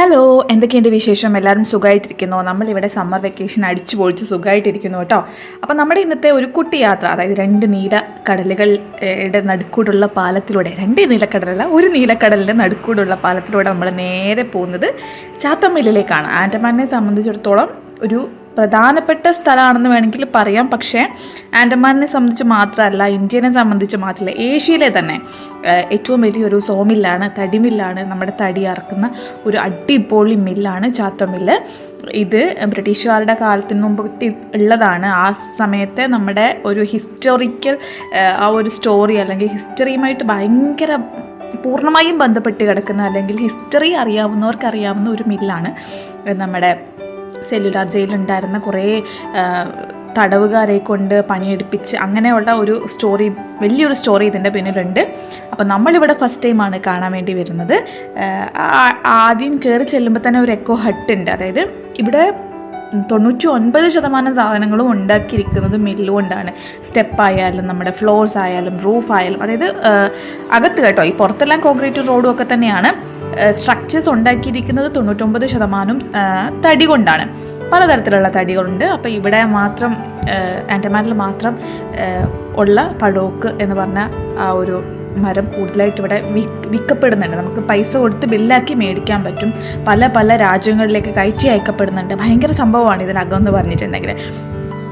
Hello എന്തൊക്കെയുണ്ട് വിശേഷം? എല്ലാവരും സുഖമായിട്ടിരിക്കുന്നു നമ്മളിവിടെ സമ്മർ വെക്കേഷൻ അടിച്ചു പൊളിച്ച് സുഖമായിട്ടിരിക്കുന്നു കേട്ടോ. അപ്പോൾ നമ്മുടെ ഇന്നത്തെ ഒരു കുട്ടി യാത്ര അതായത് രണ്ട് നീല കടലുകളുടെ നടുക്കൂടുള്ള പാലത്തിലൂടെ രണ്ട് നീലക്കടലല്ല ഒരു നീലക്കടലിന്റെ നടുക്കൂടുള്ള പാലത്തിലൂടെ നമ്മൾ നേരെ പോകുന്നത് ചാത്തമ്മലിലേക്കാണ് ആൻഡമാനെ സംബന്ധിച്ചിടത്തോളം ഒരു പ്രധാനപ്പെട്ട സ്ഥലമാണെന്ന് വേണമെങ്കിൽ പറയാം. പക്ഷേ ആൻഡമാനെ സംബന്ധിച്ച് മാത്രമല്ല ഇന്ത്യനെ സംബന്ധിച്ച് മാത്രമല്ല ഏഷ്യയിലെ തന്നെ ഏറ്റവും വലിയൊരു സോമില്ലാണ് തടിമില്ലാണ് നമ്മുടെ തടി അറക്കുന്ന ഒരു അടിപൊളി മില്ലാണ് ചാത്ത മില്ല്. ഇത് ബ്രിട്ടീഷുകാരുടെ കാലത്തിന് മുമ്പ് ഉള്ളതാണ്. ആ സമയത്തെ നമ്മുടെ ഒരു ഹിസ്റ്റോറിക്കൽ ആ ഒരു സ്റ്റോറി അല്ലെങ്കിൽ ഹിസ്റ്ററിയുമായിട്ട് ഭയങ്കര പൂർണമായും ബന്ധപ്പെട്ട് കിടക്കുന്ന അല്ലെങ്കിൽ ഹിസ്റ്ററി അറിയാവുന്നവർക്ക് അറിയാവുന്ന ഒരു മില്ലാണ് നമ്മുടെ സെല്ലുലാർ ജയിലുണ്ടായിരുന്ന കുറേ തടവുകാരെ കൊണ്ട് പണിയെടുപ്പിച്ച് അങ്ങനെയുള്ള ഒരു സ്റ്റോറി വലിയൊരു സ്റ്റോറി ഇതിന്റെ പിന്നിലുണ്ട്. അപ്പോൾ നമ്മളിവിടെ ഫസ്റ്റ് ടൈമാണ് കാണാൻ വേണ്ടി വരുന്നത്. ആദ്യം കയറി ചെല്ലുമ്പോൾ തന്നെ ഒരു എക്കോ ഹട്ട് ഉണ്ട്. അതായത് ഇവിടെ തൊണ്ണൂറ്റി ഒൻപത് ശതമാനം സാധനങ്ങളും ഉണ്ടാക്കിയിരിക്കുന്നത് മില്ലുകൊണ്ടാണ്. സ്റ്റെപ്പ് ആയാലും നമ്മുടെ ഫ്ലോർസ് ആയാലും റൂഫ് ആയാലും അതായത് അകത്ത് കേട്ടോ ഈ പുറത്തെല്ലാം കോൺക്രീറ്റ് റോഡും ഒക്കെ തന്നെയാണ് സ്ട്രക്ചേഴ്സ് ഉണ്ടാക്കിയിരിക്കുന്നത് തൊണ്ണൂറ്റൊമ്പത് ശതമാനം തടി കൊണ്ടാണ്. പലതരത്തിലുള്ള തടികളുണ്ട്. അപ്പോൾ ഇവിടെ മാത്രം ആൻഡമാനിൽ മാത്രം ഉള്ള പടോക്ക് എന്ന് പറഞ്ഞ ആ ഒരു മരം കൂടുതലായിട്ട് ഇവിടെ വിൽക്കപ്പെടുന്നുണ്ട്. നമുക്ക് പൈസ കൊടുത്ത് ബില്ലാക്കി മേടിക്കാൻ പറ്റും. പല പല രാജ്യങ്ങളിലേക്ക് കയറ്റി അയക്കപ്പെടുന്നുണ്ട്. ഭയങ്കര സംഭവമാണ് ഇതിനകം എന്ന് പറഞ്ഞിട്ടുണ്ടെങ്കിൽ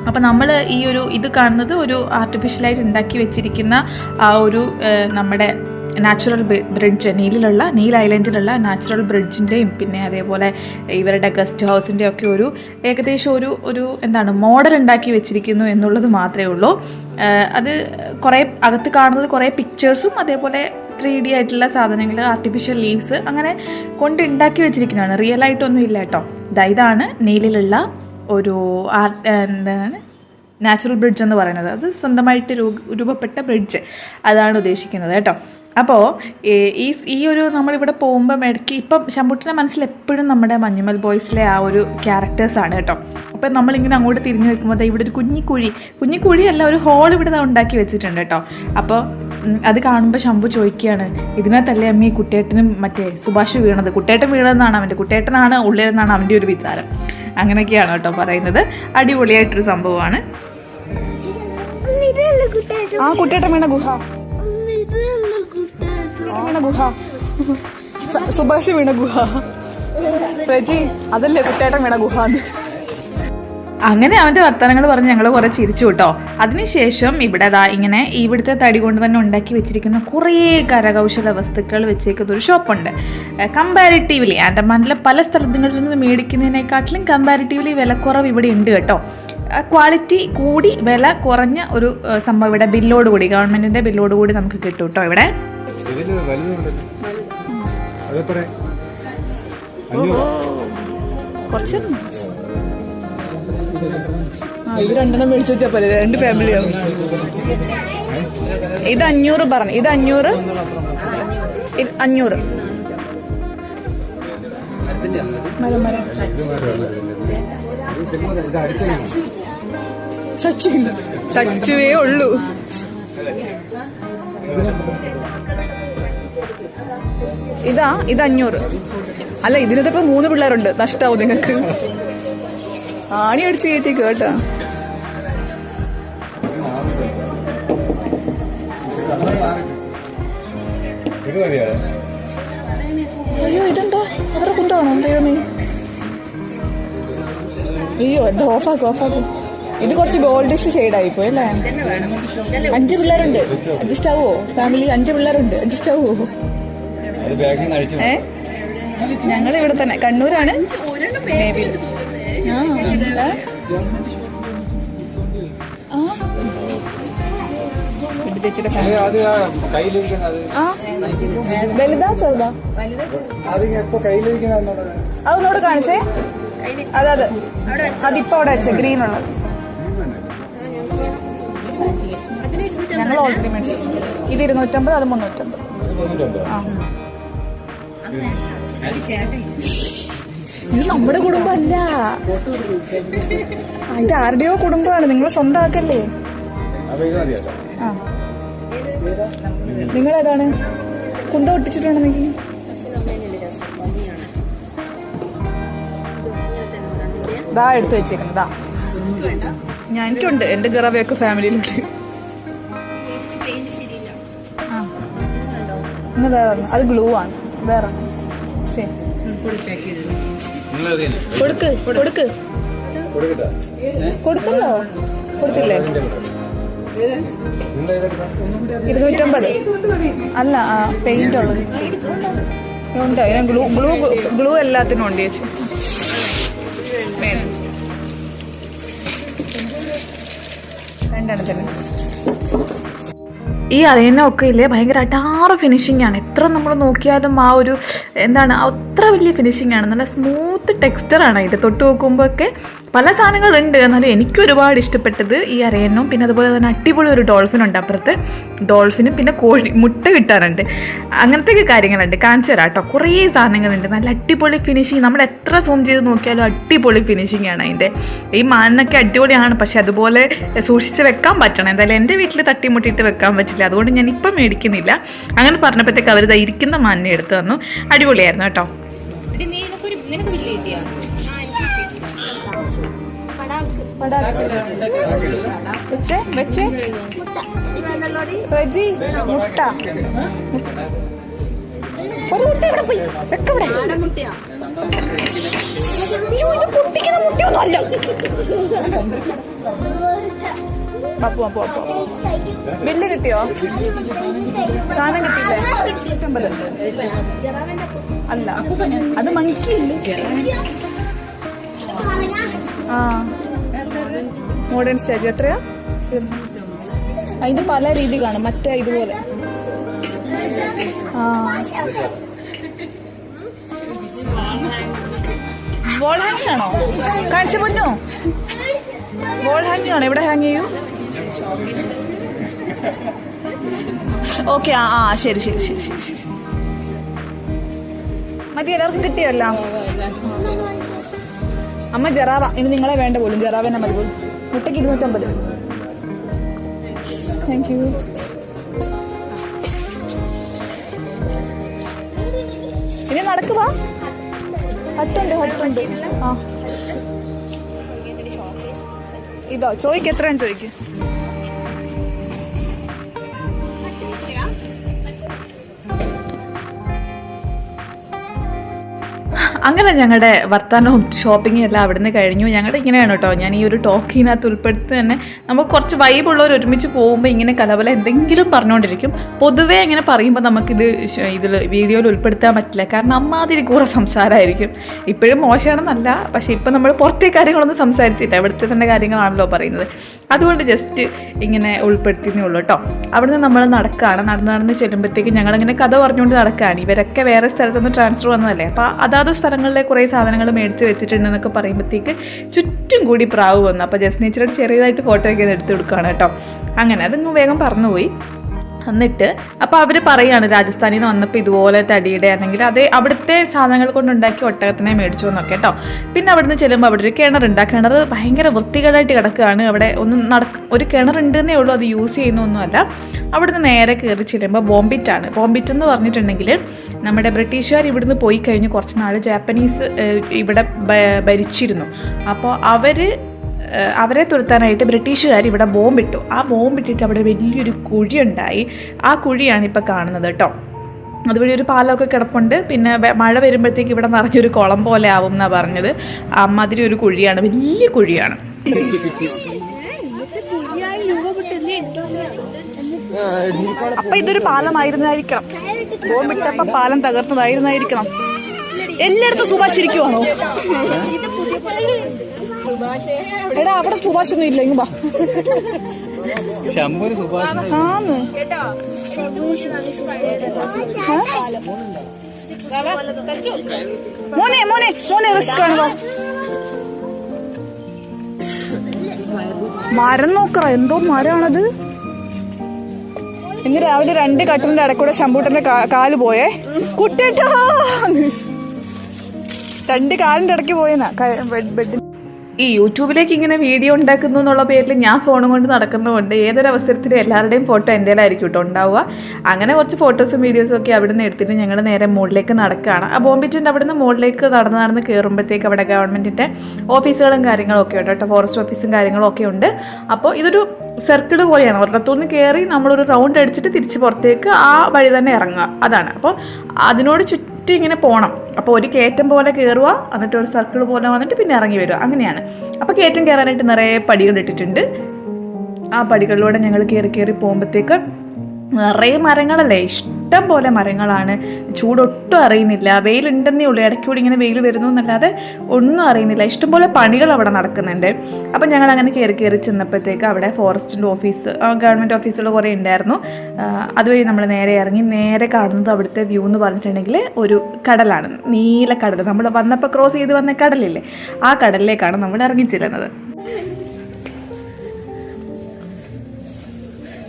അപ്പോൾ നമ്മൾ ഈ ഒരു ഇത് കാണുന്നത് ഒരു ആർട്ടിഫിഷ്യലായിട്ട് ഉണ്ടാക്കി വെച്ചിരിക്കുന്ന ആ ഒരു നമ്മുടെ നാച്ചുറൽ ബ്രിഡ്ജ് നീലിലുള്ള നീൽ ഐലൻഡിലുള്ള നാച്ചുറൽ ബ്രിഡ്ജിന്റെയും പിന്നെ അതേപോലെ ഇവരുടെ ഗസ്റ്റ് ഹൗസിന്റെ ഒക്കെ ഒരു ഏകദേശം ഒരു ഒരു എന്താണ് മോഡൽ ഉണ്ടാക്കി വെച്ചിരിക്കുന്നു എന്നുള്ളത് മാത്രമേ ഉള്ളൂ. അത് കുറേ അകത്ത് കാണുന്നത് കുറേ പിക്ചേഴ്സും അതേപോലെ ത്രീ ഡി ആയിട്ടുള്ള സാധനങ്ങൾ ആർട്ടിഫിഷ്യൽ ലീവ്സ് അങ്ങനെ കൊണ്ട് ഉണ്ടാക്കി വെച്ചിരിക്കുന്നതാണ്. റിയൽ ആയിട്ടൊന്നും ഇല്ല കേട്ടോ. ഇതാണ് നീലിലുള്ള ഒരു ആർട്ട് എന്താണ് നാച്ചുറൽ ബ്രിഡ്ജ് എന്ന് പറയുന്നത്. അത് സ്വന്തമായിട്ട് രൂപപ്പെട്ട ബ്രിഡ്ജ് അതാണ് ഉദ്ദേശിക്കുന്നത് കേട്ടോ. അപ്പോൾ ഈ ഈ ഒരു നമ്മളിവിടെ പോകുമ്പോൾ ഇടയ്ക്ക് ഇപ്പം ശമ്പുട്ടിന്റെ മനസ്സിൽ എപ്പോഴും നമ്മുടെ മഞ്ഞുമൽ ബോയ്സിലെ ആ ഒരു ക്യാരക്ടേഴ്സാണ് കേട്ടോ. അപ്പം നമ്മളിങ്ങനെ അങ്ങോട്ട് തിരിഞ്ഞു വെക്കുമ്പോൾ ഇവിടെ ഒരു കുഞ്ഞിക്കുഴി കുഞ്ഞിക്കുഴിയല്ല ഒരു ഹോൾ ഇവിടെ ഉണ്ടാക്കി വെച്ചിട്ടുണ്ട് കേട്ടോ. അപ്പോൾ അത് കാണുമ്പോൾ ശംഭു ചോദിക്കുകയാണ് ഇതിനകത്തല്ലേ അമ്മ ഈ കുട്ടേട്ടനും മറ്റേ സുഭാഷ് വീണത്? കുട്ടേട്ടൻ വീണതെന്നാണ് അവന്റെ കുട്ടേട്ടനാണ് ഉള്ളിലെന്നാണ് അവന്റെ ഒരു വിചാരം. അങ്ങനെയൊക്കെയാണ് കേട്ടോ പറയുന്നത്. അടിപൊളിയായിട്ടൊരു സംഭവമാണ്. ആ കുട്ടേട്ടൻ വീണ ഗുഹ. വീണ ഗുഹ. സുഭാഷ് വീണ ഗുഹ. പ്രജി അതല്ലേ കുട്ടേട്ടൻ വീണ ഗുഹ അങ്ങനെ അവന്റെ വർത്തമാനങ്ങൾ പറഞ്ഞ് ഞങ്ങൾ കുറേ ചിരിച്ചു കേട്ടോ. അതിനുശേഷം ഇവിടെ അതാ ഇങ്ങനെ ഇവിടുത്തെ തടി കൊണ്ട് തന്നെ ഉണ്ടാക്കി വെച്ചിരിക്കുന്ന കുറേ കരകൗശല വസ്തുക്കൾ വെച്ചേക്കുന്ന ഒരു ഷോപ്പുണ്ട്. കമ്പാരിറ്റീവ്ലി ആൻഡമാനിലെ പല സ്ഥലങ്ങളിൽ നിന്ന് മേടിക്കുന്നതിനെക്കാട്ടിലും കമ്പാരിറ്റീവ്ലി വിലക്കുറവ് ഇവിടെ ഉണ്ട് കേട്ടോ. ക്വാളിറ്റി കൂടി വില കുറഞ്ഞ ഒരു സംഭവം ഇവിടെ ബില്ലോട് കൂടി ബില്ലോടുകൂടി ബില്ലോട് കൂടി നമുക്ക് കിട്ടും കേട്ടോ ഇവിടെ. കുറച്ച് ഇത് രണ്ടെണ്ണം മേടിച്ചു വെച്ചാൽ പോലെ രണ്ട് ഫാമിലിയാവും ഇത് അഞ്ഞൂറ് പറഞ്ഞു. ഇത് അഞ്ഞൂറ്. അഞ്ഞൂറ്. മരം മരം. സച്ചുവേ ഉള്ളൂ. ഇതാ ഇത് അഞ്ഞൂറ്. അല്ല ഇതിനകത്തിപ്പോ മൂന്ന് പിള്ളേരുണ്ട്. നഷ്ടാവും നിങ്ങക്ക്. ആണി അടിച്ച് കയറ്റി കേട്ടോ. അയ്യോ ഇതെന്താ? അവരുടെ കുന്താണോ ദൈവമേ. അയ്യോ എന്താ ഓഫാക്കും ഓഫാക്കും. ഇത് കുറച്ച് ഗോൾഡിഷ് ഷെയ്ഡായി പോയി അല്ലേ? അഞ്ച് പിള്ളേരുണ്ട്. അഡ്ജസ്റ്റ് ആവുമോ ഫാമിലി അഞ്ച് പിള്ളേരുണ്ട്. അഡ്ജസ്റ്റ് ആവുമോ ഞങ്ങൾ ഇവിടെ തന്നെ. കണ്ണൂരാണ്. Maybe. വലുതാ അതൊന്നോട് കാണിച്ചേ അതെ അതെ അതിപ്പോ അവിടെ വെച്ച ഗ്രീൻ ഉള്ളത് ഞങ്ങൾ ഓൾറെഡി മേടിച്ചു ഇത് ഇരുന്നൂറ്റമ്പത് അത് മുന്നൂറ്റമ്പത് ആ ഇത് നമ്മുടെ കുടുംബമല്ല. ഇത് ആരുടെയോ കുടുംബമാണ്. നിങ്ങൾ സ്വന്തമാക്കല്ലേ? ആ. നിങ്ങൾ ഏതാണ് കുന്ത ഒട്ടിച്ചിട്ടുണ്ടെങ്കിൽ ഇതാ എടുത്തു വെച്ചേക്കുന്നതാ ഞാൻ എനിക്കുണ്ട്. എന്റെ ഗറവയൊക്കെ ഫാമിലിയിലുണ്ട്. ഇന്ന് വേറെ അത് ഗ്ലൂ ആണ്. വേറെ തന്നെ കൊടുക്ക് കൊടുക്ക് കൊടുത്തല്ലോ കൊടുത്തില്ലേ ഇരുന്നൂറ്റമ്പത് അല്ല ആ പെയിന്റ് ഉള്ളത് ഉണ്ട് അതിന് ഗ്ലൂ ഗ്ലൂ ഗ്ലൂ എല്ലാത്തിനും ഉണ്ട് ചേച്ചി. രണ്ടെണ്ണത്തിന് ഈ അരയനൊക്കെ ഇല്ലേ ഭയങ്കര അടാറ് ഫിനിഷിംഗ് ആണ് എത്ര നമ്മൾ നോക്കിയാലും ആ ഒരു എന്താണ് അത്ര വലിയ ഫിനിഷിംഗ് ആണ്. നല്ല സ്മൂത്ത് ടെക്സ്ചറാണ് ഇത് തൊട്ട് നോക്കുമ്പോൾ ഒക്കെ പല സാധനങ്ങളുണ്ട് എന്നാലും എനിക്ക് ഒരുപാട് ഇഷ്ടപ്പെട്ടത് ഈ അരയനും പിന്നെ അതുപോലെ തന്നെ അടിപൊളി ഒരു ഡോൾഫിൻ ഉണ്ട് അപ്പുറത്ത്. ഡോൾഫിനും പിന്നെ കോഴി മുട്ട കിട്ടാറുണ്ട്. അങ്ങനത്തെ കാര്യങ്ങളുണ്ട്. കാണിച്ചു തരാം കേട്ടോ. കുറേ സാധനങ്ങളുണ്ട്. നല്ല അടിപൊളി ഫിനിഷിങ് നമ്മൾ എത്ര സൂം ചെയ്ത് നോക്കിയാലും അടിപൊളി ഫിനിഷിംഗ് ആണ് അതിന്റെ. ഈ മാനിനൊക്കെ അടിപൊളിയാണ് പക്ഷേ അതുപോലെ സൂക്ഷിച്ച് വെക്കാൻ പറ്റണം. എന്തായാലും എന്റെ വീട്ടിൽ തട്ടിമുട്ടിയിട്ട് വെക്കാൻ പറ്റില്ല. അതുകൊണ്ട് ഞാൻ ഇപ്പം മേടിക്കുന്നില്ല. അങ്ങനെ പറഞ്ഞപ്പോഴത്തേക്ക് അവർ ഇരിക്കുന്ന മാനിനെ എടുത്തു തന്നു. അടിപൊളിയായിരുന്നു കേട്ടോ. നിനക്ക് ബില്ല് കിട്ടിയാ? വെച്ചേ റെജി മുട്ട. ഒരു മുട്ട ഇവിടെ പോയി? വെക്കവിടെ ബില്ല് കിട്ടിയോ? സാധനം കിട്ടിയില്ലേ? നൂറ്റമ്പത്. അല്ല അത് മങ്ങിക്കില്ലേ? ആ. മോഡേൺ സ്റ്റേജ് എത്രയാ? അതിന്റെ പല രീതി കാണും. മറ്റേ ഇതുപോലെ. വോൾ ഹാങ് ആണോ? കാണിച്ച പൊന്നോ? വോൾ ഹാങ് ആണോ? എവിടെ ഹാങ് ചെയ്യൂ? ഓക്കെ ആ ആ ശരി ശരി ശരി ശരി ശരി. മതി എല്ലാവർക്കും കിട്ടിയല്ലോ. അമ്മ ജറാവ ഇനി നിങ്ങളെ വേണ്ട പോലും. ജറാവനെ മതി പോലും. മുട്ടയ്ക്ക് ഇരുന്നൂറ്റമ്പത്. താങ്ക് യു ഇനി നടക്കുവാ ഹട്ടുണ്ട് ഹട്ടുണ്ട്. ആ. ഇതോ ചോദിക്ക് എത്രയാണ് ചോദിക്ക് അങ്ങനെ ഞങ്ങളുടെ വർത്തമാനവും ഷോപ്പിങ്ങും എല്ലാം അവിടുന്ന് കഴിഞ്ഞു. ഞങ്ങളുടെ ഇങ്ങനെയാണ് കേട്ടോ ഞാൻ ഈ ഒരു ടോക്കിനകത്ത് ഉൾപ്പെടുത്തി തന്നെ നമുക്ക് കുറച്ച് വൈബുള്ളവർ ഒരുമിച്ച് പോകുമ്പോൾ ഇങ്ങനെ കലവല എന്തെങ്കിലും പറഞ്ഞുകൊണ്ടിരിക്കും പൊതുവേ ഇങ്ങനെ പറയുമ്പോൾ നമുക്കിത് ഇതിൽ വീഡിയോയിൽ ഉൾപ്പെടുത്താൻ പറ്റില്ല. കാരണം അമ്മാതിരി കൂടെ സംസാരമായിരിക്കും ഇപ്പോഴും മോശമാണെന്നല്ല പക്ഷേ ഇപ്പം നമ്മൾ പുറത്തെ കാര്യങ്ങളൊന്നും സംസാരിച്ചില്ല. ഇവിടുത്തെ തന്നെ കാര്യങ്ങളാണല്ലോ പറയുന്നത്. അതുകൊണ്ട് ജസ്റ്റ് ഇങ്ങനെ ഉൾപ്പെടുത്തിയേ ഉള്ളൂ കേട്ടോ അവിടുന്ന് നമ്മൾ നടക്കുകയാണ് നടന്ന് നടന്ന് ചെല്ലുമ്പോഴത്തേക്കും ഞങ്ങളിങ്ങനെ കഥ പറഞ്ഞുകൊണ്ട് നടക്കുകയാണ് ഇവരൊക്കെ വേറെ സ്ഥലത്തുനിന്ന് ട്രാൻസ്ഫർ വന്നതല്ലേ? അപ്പോൾ അതാത് സ്ഥലങ്ങളിലെ കുറേ സാധനങ്ങൾ മേടിച്ച് വെച്ചിട്ടുണ്ടെന്നൊക്കെ പറയുമ്പോഴത്തേക്ക് ചുറ്റും കൂടി പ്രാവ് വന്നു. അപ്പോൾ ജസ്റ്റ് നേച്ചറോട് ചെറിയതായിട്ട് ഫോട്ടോ ഒക്കെ എടുത്ത് കൊടുക്കുകയാണ് കേട്ടോ. അങ്ങനെ അതങ്ങ് വേഗം പറന്നുപോയി. എന്നിട്ട് അപ്പോൾ അവർ പറയാണ് രാജസ്ഥാനിൽ നിന്ന് വന്നപ്പോൾ ഇതുപോലെ തടിയുടെ അല്ലെങ്കിൽ അതേ അവിടുത്തെ സാധനങ്ങൾ കൊണ്ടുണ്ടാക്കി ഒട്ടകത്തിനെ മേടിച്ചു എന്നൊക്കെ കേട്ടോ പിന്നെ അവിടുന്ന് ചെല്ലുമ്പോൾ അവിടെ ഒരു കിണറുണ്ട് ആ കിണർ ഭയങ്കര വൃത്തികേടായിട്ട് കിടക്കുകയാണ്. അവിടെ ഒന്നും നടക്ക ഒരു കിണറുണ്ടെന്നേ ഉള്ളൂ അത് യൂസ് ചെയ്യുന്നൊന്നുമല്ല അവിടുന്ന് നേരെ കയറി ചെല്ലുമ്പോൾ ബോംബിറ്റാണ്. ബോംബിറ്റ് എന്ന് പറഞ്ഞിട്ടുണ്ടെങ്കിൽ നമ്മുടെ ബ്രിട്ടീഷുകാർ ഇവിടുന്ന് പോയി കഴിഞ്ഞ് കുറച്ച് നാൾ ജാപ്പനീസ് ഇവിടെ ഭരിച്ചിരുന്നു. അപ്പോൾ അവർ അവരെ തുരത്താനായിട്ട് ബ്രിട്ടീഷുകാർ ഇവിടെ ബോംബിട്ടു. ആ ബോംബിട്ടിട്ട് അവിടെ വലിയൊരു കുഴിയുണ്ടായി. ആ കുഴിയാണ് ഇപ്പോൾ കാണുന്നത് കേട്ടോ. അതുവഴി ഒരു പാലമൊക്കെ കിടപ്പുണ്ട്. പിന്നെ മഴ വരുമ്പോഴത്തേക്ക് ഇവിടെ നിറഞ്ഞൊരു കുളം പോലെ ആവും എന്നാണ് പറഞ്ഞത്. അമ്മാതിരി ഒരു കുഴിയാണ്. വലിയ കുഴിയാണ്. അപ്പൊ ഇതൊരു പാലമായിരുന്നായിരിക്കണം. ബോംബിട്ടപ്പോ പാലം തകർന്നതായിരുന്നായിരിക്കണം എല്ലായിടത്തും സുഭാഷ് ഇരിക്കുവാണോ? എടാ അവിടെ സുഭാഷ് ഒന്നും ഇല്ല ഇങ്ങ് വാ. ശമ്പൂര് സുഭാഷ് ആന്ന്. മോനെ മോനെ മോനെ റിസ്ക് ആണ് മരം നോക്കറ എന്തോ മരമാണത് ഇന്ന് രാവിലെ രണ്ട് കട്ടലിന്റെ ഇടക്കൂടെ ശമ്പൂട്ടന്റെ കാൽ പോയേ. കുട്ടേട്ടാ രണ്ട് കാലിന്റെ ഇടയ്ക്ക് പോയെന്നാ. ബെഡ്- ഈ യൂട്യൂബിലേക്ക് ഇങ്ങനെ വീഡിയോ ഉണ്ടാക്കുന്നു എന്നുള്ള പേരിൽ ഞാൻ ഫോണും കൊണ്ട് നടക്കുന്നതുകൊണ്ട് ഏതൊരു അവസരത്തിലും എല്ലാവരുടെയും ഫോട്ടോ എന്തേലായിരിക്കും കേട്ടോ ഉണ്ടാവുക. അങ്ങനെ കുറച്ച് ഫോട്ടോസും വീഡിയോസും ഒക്കെ അവിടെ നിന്ന് എടുത്തിട്ട് ഞങ്ങൾ നേരെ മുകളിലേക്ക് നടക്കുകയാണ്. ആ ബോംബിറ്റിന്റെ അവിടെ നിന്ന് മുകളിലേക്ക് നടന്ന് നടന്ന് കയറുമ്പോഴത്തേക്ക് അവിടെ ഗവൺമെന്റിന്റെ ഓഫീസുകളും കാര്യങ്ങളും ഒക്കെ ഉണ്ട് കേട്ടോ ഫോറസ്റ്റ് ഓഫീസും കാര്യങ്ങളും ഒക്കെ ഉണ്ട്. അപ്പോൾ ഇതൊരു സർക്കിൾ പോലെയാണ്. ഒരിടത്തുനിന്ന് കയറി നമ്മളൊരു റൗണ്ട് അടിച്ചിട്ട് തിരിച്ച് പുറത്തേക്ക് ആ വഴി തന്നെ ഇറങ്ങുക. അതാണ്. അപ്പോൾ അതിനോട് ചുറ്റും ഇങ്ങനെ പോകണം അപ്പോൾ ഒരു കയറ്റം പോലെ കയറുക എന്നിട്ട് ഒരു സർക്കിൾ പോലെ വന്നിട്ട് പിന്നെ ഇറങ്ങി വരിക. അങ്ങനെയാണ്. അപ്പോൾ കയറ്റം കയറാനായിട്ട് നിറയെ പടികൾ ഇട്ടിട്ടുണ്ട്. ആ പടികളിലൂടെ ഞങ്ങൾ കയറി കയറി പോകുമ്പോഴത്തേക്ക് നിറയെ മരങ്ങളല്ലേ? ഇഷ്ടം പോലെ മരങ്ങളാണ്. ചൂടൊട്ടും അറിയുന്നില്ല. വെയിലുണ്ടെന്നേ ഉള്ളൂ. ഇടയ്ക്കൂടി ഇങ്ങനെ വെയിൽ വരുന്നു എന്നല്ലാതെ ഒന്നും അറിയുന്നില്ല. ഇഷ്ടംപോലെ പണികൾ അവിടെ നടക്കുന്നുണ്ട്. അപ്പം ഞങ്ങൾ അങ്ങനെ കയറി കയറി ചെന്നപ്പോഴത്തേക്ക് അവിടെ ഫോറസ്റ്റിന്റെ ഓഫീസ് ഗവൺമെന്റ് ഓഫീസുകൾ കുറേ ഉണ്ടായിരുന്നു. അതുവഴി നമ്മൾ നേരെ ഇറങ്ങി നേരെ കാണുന്നത് അവിടുത്തെ വ്യൂ എന്ന് പറഞ്ഞിട്ടുണ്ടെങ്കിൽ ഒരു കടലാണ്. നീല കടൽ. നമ്മൾ വന്നപ്പോൾ ക്രോസ് ചെയ്ത് വന്ന കടലില്ലേ? ആ കടലിലേക്കാണ് നമ്മൾ ഇറങ്ങി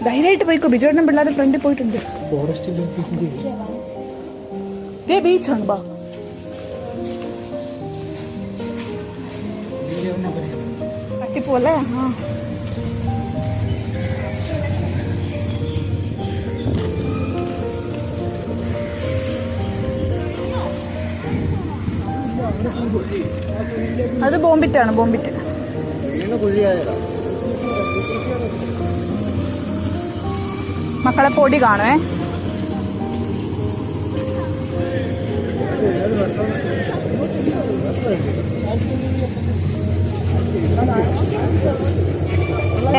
ധൈര്യമായിട്ട് പോയിക്കോ. ബിജുവേട്ടനും പിള്ളേരുടെ ഫ്രണ്ടിൽ പോയിട്ടുണ്ട്. ദേ ബീച്ചാണ് ബാ. അട്ടിപ്പോലെ ആ. അത് ബോംബിറ്റാണ് ബോംബിറ്റ്. മക്കളെ പൊടി കാണുവേ.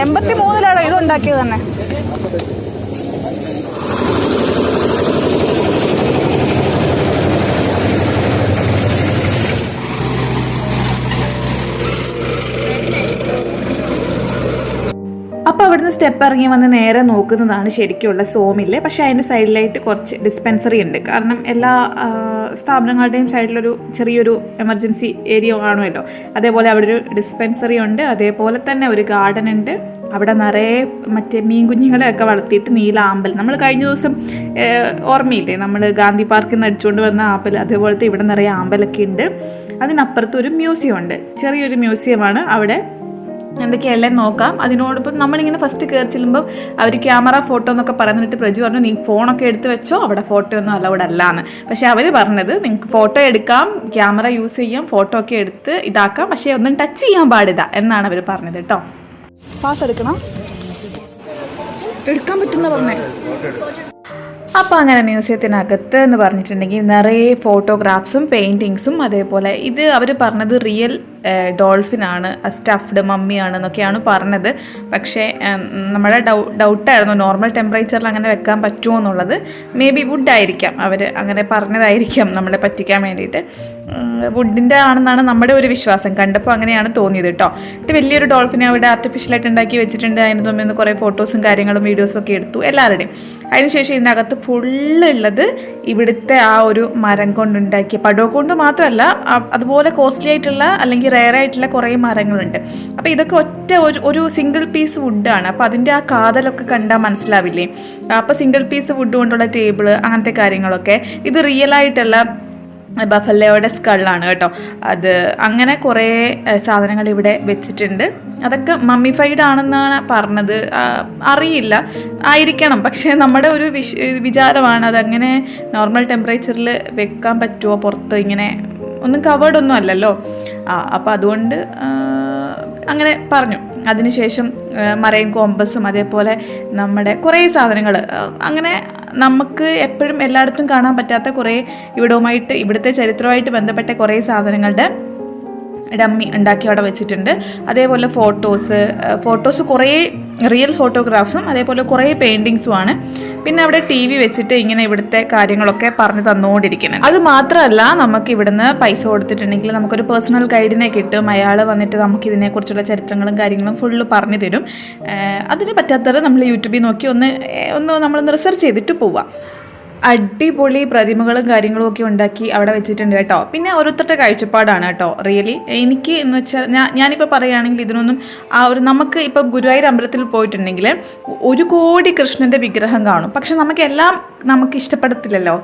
എൺപത്തി മൂന്നിലാണോ ഇത് ഉണ്ടാക്കിയത് തന്നെ? അവിടുന്ന് സ്റ്റെപ്പ് ഇറങ്ങി വന്ന് നേരെ നോക്കുന്നതാണ് ശരിക്കുള്ള സോമില്ല് പക്ഷേ അതിന്റെ സൈഡിലായിട്ട് കുറച്ച് ഡിസ്പെൻസറി ഉണ്ട്. കാരണം എല്ലാ സ്ഥാപനങ്ങളുടെയും സൈഡിലൊരു ചെറിയൊരു എമർജൻസി ഏരിയ കാണുമല്ലോ. അതേപോലെ അവിടെ ഒരു ഡിസ്പെൻസറി ഉണ്ട്. അതേപോലെ തന്നെ ഒരു ഗാർഡൻ ഉണ്ട്. അവിടെ നിറയെ മറ്റേ മീൻ കുഞ്ഞുങ്ങളെയൊക്കെ വളർത്തിയിട്ട് നീല ആമ്പൽ. നമ്മൾ കഴിഞ്ഞ ദിവസം ഓർമ്മയില്ലേ? നമ്മൾ ഗാന്ധി പാർക്കിൽ നിന്ന് അടിച്ചുകൊണ്ട് വന്ന ആമ്പൽ അതേപോലത്തെ ഇവിടെ നിറയെ ആമ്പലൊക്കെ ഉണ്ട്. അതിനപ്പുറത്ത് ഒരു മ്യൂസിയം ഉണ്ട്. ചെറിയൊരു മ്യൂസിയമാണ് അവിടെ. എന്തൊക്കെയല്ലേ നോക്കാം. അതിനോടൊപ്പം നമ്മളിങ്ങനെ ഫസ്റ്റ് കയറി ചെല്ലുമ്പോൾ അവർ ക്യാമറ ഫോട്ടോ എന്നൊക്കെ പറയുന്നിട്ട് പ്രജു പറഞ്ഞു നീ ഫോണൊക്കെ എടുത്ത് വെച്ചോ അവിടെ ഫോട്ടോ ഒന്നും അലൗഡ് അല്ല എന്ന്. പക്ഷേ അവർ പറഞ്ഞത് നിങ്ങൾക്ക് ഫോട്ടോ എടുക്കാം ക്യാമറ യൂസ് ചെയ്യാം ഫോട്ടോ ഒക്കെ എടുത്ത് ഇതാക്കാം പക്ഷേ ഒന്നും ടച്ച് ചെയ്യാൻ പാടില്ല എന്നാണ് അവർ പറഞ്ഞത് കേട്ടോ. പാസ് എടുക്കണം? എടുക്കാൻ പറ്റുന്ന പറഞ്ഞേ. അപ്പോൾ അങ്ങനെ മ്യൂസിയത്തിനകത്ത് എന്ന് പറഞ്ഞിട്ടുണ്ടെങ്കിൽ നിറയെ ഫോട്ടോഗ്രാഫ്സും പെയിന്റിങ്സും അതേപോലെ ഇത് അവർ പറഞ്ഞത് റിയൽ ഡോൾഫിനാണ് സ്റ്റഫ്ഡ് മമ്മിയാണ് എന്നൊക്കെയാണ് പറഞ്ഞത്. പക്ഷേ നമ്മുടെ ഡൗ ഡൗട്ടായിരുന്നു നോർമൽ ടെമ്പറേച്ചറിൽ അങ്ങനെ വെക്കാൻ പറ്റുമോ എന്നുള്ളത്. മേ ബി വുഡ് ആയിരിക്കാം അവർ അങ്ങനെ പറഞ്ഞതായിരിക്കാം നമ്മളെ പറ്റിക്കാൻ വേണ്ടിയിട്ട്. വുഡിന്റെ ആണെന്നാണ് നമ്മുടെ ഒരു വിശ്വാസം. കണ്ടപ്പോൾ അങ്ങനെയാണ് തോന്നിയത് കേട്ടോ. ഇത് വലിയൊരു ഡോൾഫിനെ അവിടെ ആർട്ടിഫിഷ്യലായിട്ട് ഉണ്ടാക്കി വെച്ചിട്ടുണ്ട്. അതിന് തുമ്പിൽ നിന്ന് കുറേ ഫോട്ടോസും കാര്യങ്ങളും വീഡിയോസും ഒക്കെ എടുത്തു എല്ലാവരുടെയും. അതിനുശേഷം ഇതിനകത്ത് ഫുള്ള് ഉള്ളത് ഇവിടുത്തെ ആ ഒരു മരം കൊണ്ടുണ്ടാക്കിയ പടോ കൊണ്ട് മാത്രമല്ല അതുപോലെ കോസ്റ്റ്ലി ആയിട്ടുള്ള അല്ലെങ്കിൽ റെയർ ആയിട്ടുള്ള കുറേ മരങ്ങളുണ്ട്. അപ്പോൾ ഇതൊക്കെ ഒറ്റ ഒരു ഒരു സിംഗിൾ പീസ് വുഡാണ് അപ്പോൾ അതിന്റെ ആ കാതലൊക്കെ കണ്ടാൽ മനസ്സിലാവില്ലേ? അപ്പോൾ സിംഗിൾ പീസ് വുഡ് കൊണ്ടുള്ള ടേബിൾ അങ്ങനത്തെ കാര്യങ്ങളൊക്കെ. ഇത് റിയൽ ആയിട്ടുള്ള ബഫല്ലയുടെ സ്കളാണ് കേട്ടോ. അത് അങ്ങനെ കുറേ സാധനങ്ങൾ ഇവിടെ വെച്ചിട്ടുണ്ട്. അതൊക്കെ മമ്മിഫൈഡ് ആണെന്നാണ് പറഞ്ഞത്. അറിയില്ല. ആയിരിക്കണം. പക്ഷേ നമ്മുടെ ഒരു വിശ് വിചാരമാണ് അതങ്ങനെ നോർമൽ ടെമ്പറേച്ചറിൽ വെക്കാൻ പറ്റുമോ പുറത്ത്? ഇങ്ങനെ ഒന്നും കവേർഡ് ഒന്നും അല്ലല്ലോ. ആ അപ്പോൾ അതുകൊണ്ട് അങ്ങനെ പറഞ്ഞു. അതിനുശേഷം മറൈൻ കോമ്പസും അതേപോലെ നമ്മുടെ കുറേ സാധനങ്ങൾ അങ്ങനെ നമുക്ക് എപ്പോഴും എല്ലായിടത്തും കാണാൻ പറ്റാത്ത കുറേ ഇവിടവുമായിട്ട് ഇവിടുത്തെ ചരിത്രവുമായിട്ട് ബന്ധപ്പെട്ട കുറേ സാധനങ്ങളുടെ ഡമ്മി ഉണ്ടാക്കി അവിടെ വെച്ചിട്ടുണ്ട്. അതേപോലെ ഫോട്ടോസ് ഫോട്ടോസ് കുറേ റിയൽ ഫോട്ടോഗ്രാഫ്സും അതേപോലെ കുറേ പെയിന്റിങ്സും ആണ്. പിന്നെ അവിടെ ടി വി വെച്ചിട്ട് ഇങ്ങനെ ഇവിടുത്തെ കാര്യങ്ങളൊക്കെ പറഞ്ഞു തന്നുകൊണ്ടിരിക്കുന്നത് അത് മാത്രമല്ല നമുക്ക് ഇവിടുന്ന് പൈസ കൊടുത്തിട്ടുണ്ടെങ്കിൽ നമുക്കൊരു പേഴ്സണൽ ഗൈഡിനെ കിട്ടും. അയാൾ വന്നിട്ട് നമുക്ക് ഇതിനെക്കുറിച്ചുള്ള ചരിത്രങ്ങളും കാര്യങ്ങളും ഫുള്ള് പറഞ്ഞു തരും. അതിന് പറ്റാത്തവർ നമ്മൾ യൂട്യൂബിൽ നോക്കി ഒന്ന് ഒന്ന് നമ്മളൊന്ന് റിസർച്ച് ചെയ്തിട്ട് പോവാം. അടിപൊളി പ്രതിമകളും കാര്യങ്ങളും ഒക്കെ ഉണ്ടാക്കി അവിടെ വെച്ചിട്ടുണ്ട് കേട്ടോ. പിന്നെ ഓരോരുത്തരുടെ കാഴ്ചപ്പാടാണ് കേട്ടോ റിയലി. എനിക്ക് എന്ന് വെച്ചാൽ ഞാൻ ഞാനിപ്പോൾ പറയുകയാണെങ്കിൽ ഇതിനൊന്നും ആ ഒരു നമുക്ക് ഇപ്പോൾ ഗുരുവായൂർ അമ്പലത്തിൽ പോയിട്ടുണ്ടെങ്കിൽ ഒരു കോടി കൃഷ്ണന്റെ വിഗ്രഹം കാണും. പക്ഷെ നമുക്ക് എല്ലാം നമുക്ക് ഇഷ്ടപ്പെടത്തില്ലല്ലോ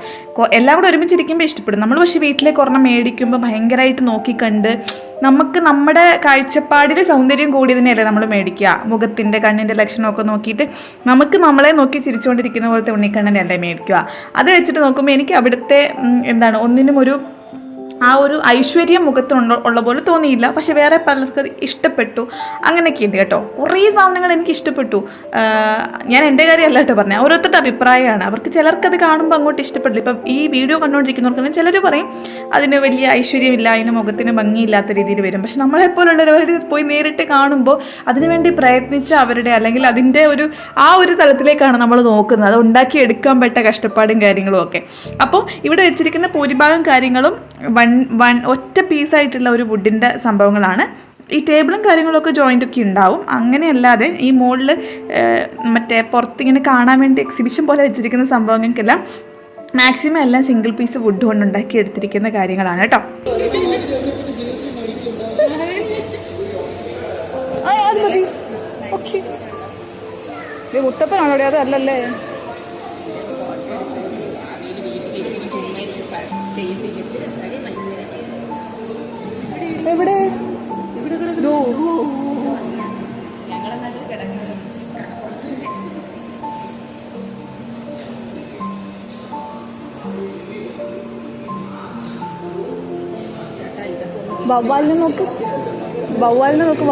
എല്ലാം കൂടെ ഒരുമിച്ചിരിക്കുമ്പോൾ ഇഷ്ടപ്പെടും. നമ്മൾ പക്ഷേ വീട്ടിലേക്ക് ഒരെണ്ണം മേടിക്കുമ്പോൾ ഭയങ്കരമായിട്ട് നോക്കിക്കണ്ട് നമുക്ക് നമ്മുടെ കാഴ്ചപ്പാടിൽ സൗന്ദര്യം കൂടിയതിനെയല്ലേ നമ്മൾ മേടിക്കുക. മുഖത്തിന്റെ കണ്ണിന്റെ ലക്ഷണമൊക്കെ നോക്കിയിട്ട് നമുക്ക് നമ്മളെ നോക്കി ചിരിച്ചുകൊണ്ടിരിക്കുന്ന പോലത്തെ ഉണ്ണിക്കണ്ണനല്ലേ മേടിക്കുക. അത് വെച്ചിട്ട് നോക്കുമ്പോൾ എനിക്ക് അവിടുത്തെ എന്താണ് ഒന്നിനും ഒരു ആ ഒരു ഐശ്വര്യം മുഖത്തുണ്ട് ഉള്ള പോലെ തോന്നിയില്ല. പക്ഷെ വേറെ പലർക്കും ഇഷ്ടപ്പെട്ടു. അങ്ങനെയൊക്കെ ഉണ്ട് കേട്ടോ. കുറേ സാധനങ്ങൾ എനിക്ക് ഇഷ്ടപ്പെട്ടു. ഞാൻ എന്റെ കാര്യമല്ല കേട്ടോ പറഞ്ഞത് ഓരോരുത്തരുടെ അഭിപ്രായമാണ്. അവർക്ക് ചിലർക്ക് അത് കാണുമ്പോൾ അങ്ങോട്ട് ഇഷ്ടപ്പെടില്ല. ഇപ്പം ഈ വീഡിയോ കണ്ടുകൊണ്ടിരിക്കുന്നവർക്ക് ചിലർ പറയും അതിന് വലിയ ഐശ്വര്യമില്ല അതിന് മുഖത്തിന് ഭംഗിയില്ലാത്ത രീതിയിൽ വരും. പക്ഷെ നമ്മളെപ്പോലുള്ളവർ പോയി നേരിട്ട് കാണുമ്പോൾ അതിനുവേണ്ടി പ്രയത്നിച്ച അവരുടെ അല്ലെങ്കിൽ അതിന്റെ ഒരു ആ ഒരു തലത്തിലേക്കാണ് നമ്മൾ നോക്കുന്നത്. അത് ഉണ്ടാക്കിയെടുക്കാൻ പറ്റ കഷ്ടപ്പാടും കാര്യങ്ങളും ഒക്കെ. അപ്പം ഇവിടെ വെച്ചിരിക്കുന്ന ഭൂരിഭാഗം കാര്യങ്ങളും വൺ വൺ ഒറ്റ പീസായിട്ടുള്ള ഒരു വുഡിന്റെ സംഭവങ്ങളാണ്. ഈ ടേബിളും കാര്യങ്ങളൊക്കെ ജോയിന്റ് ഒക്കെ ഉണ്ടാവും. അങ്ങനെയല്ലാതെ ഈ മുകളിൽ മറ്റേ പുറത്തിങ്ങനെ കാണാൻ വേണ്ടി എക്സിബിഷൻ പോലെ വെച്ചിരിക്കുന്ന സംഭവങ്ങൾക്കെല്ലാം മാക്സിമം എല്ലാം സിംഗിൾ പീസ് വുഡ് കൊണ്ട് ഉണ്ടാക്കി എടുത്തിരിക്കുന്ന കാര്യങ്ങളാണ് കേട്ടോ. മുത്തപ്പനാണോ അതല്ലല്ലേ? നോക്ക്. നോക്ക്